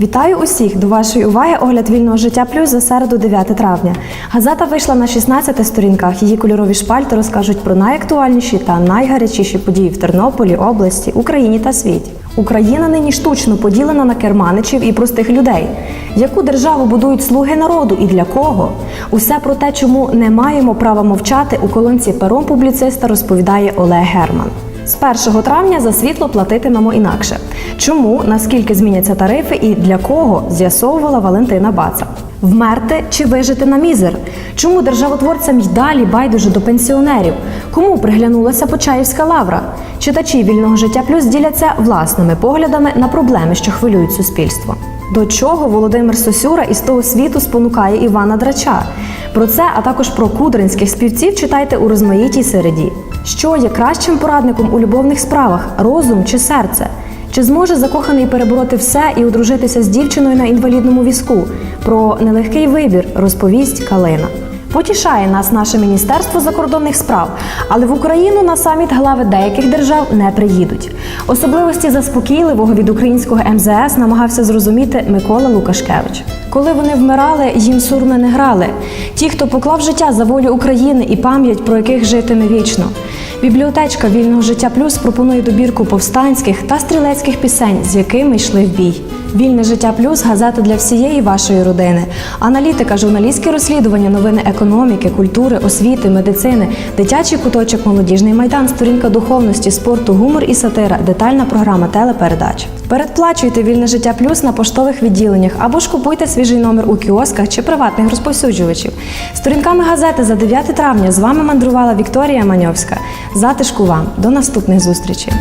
Вітаю усіх! До вашої уваги огляд вільного життя плюс за середу 9 травня. Газета вийшла на 16 сторінках. Її кольорові шпальти розкажуть про найактуальніші та найгарячіші події в Тернополі, області, Україні та світі. Україна нині штучно поділена на керманичів і простих людей. Яку державу будують слуги народу і для кого? Усе про те, чому не маємо права мовчати, у колонці пером публіциста розповідає Олег Герман. З 1 травня за світло платитимемо інакше. Чому, наскільки зміняться тарифи і для кого з'ясовувала Валентина Баца. Вмерти чи вижити на мізер? Чому державотворцям й далі байдуже до пенсіонерів? Кому приглянулася Почаївська лавра? Читачі вільного життя плюс діляться власними поглядами на проблеми, що хвилюють суспільство. До чого Володимир Сосюра із того світу спонукає Івана Драча? Про це, а також про кудринських співців читайте у розмаїтій середі. Що є кращим порадником у любовних справах розум чи серце? Чи зможе закоханий перебороти все і одружитися з дівчиною на інвалідному візку? Про нелегкий вибір розповість Калина. Потішає нас наше Міністерство закордонних справ, але в Україну на саміт глави деяких держав не приїдуть. Особливості заспокійливого від українського МЗС намагався зрозуміти Микола Лукашкевич. Коли вони вмирали, їм сурми не грали. Ті, хто поклав життя за волю України і пам'ять, про яких житиме вічно. Бібліотечка вільного життя плюс пропонує добірку повстанських та стрілецьких пісень, з якими йшли в бій. Вільне життя плюс газета для всієї вашої родини. Аналітика, журналістські розслідування, новини економіки, культури, освіти, медицини, дитячий куточок, молодіжний майдан, сторінка духовності, спорту, гумор і сатира, детальна програма телепередач. Передплачуйте вільне життя плюс на поштових відділеннях або ж купуйте свіжий номер у кіосках чи приватних розповсюджувачів. Сторінками газети за 9 травня з вами мандрувала Вікторія Маньовська. Затишку вам до наступних зустрічей.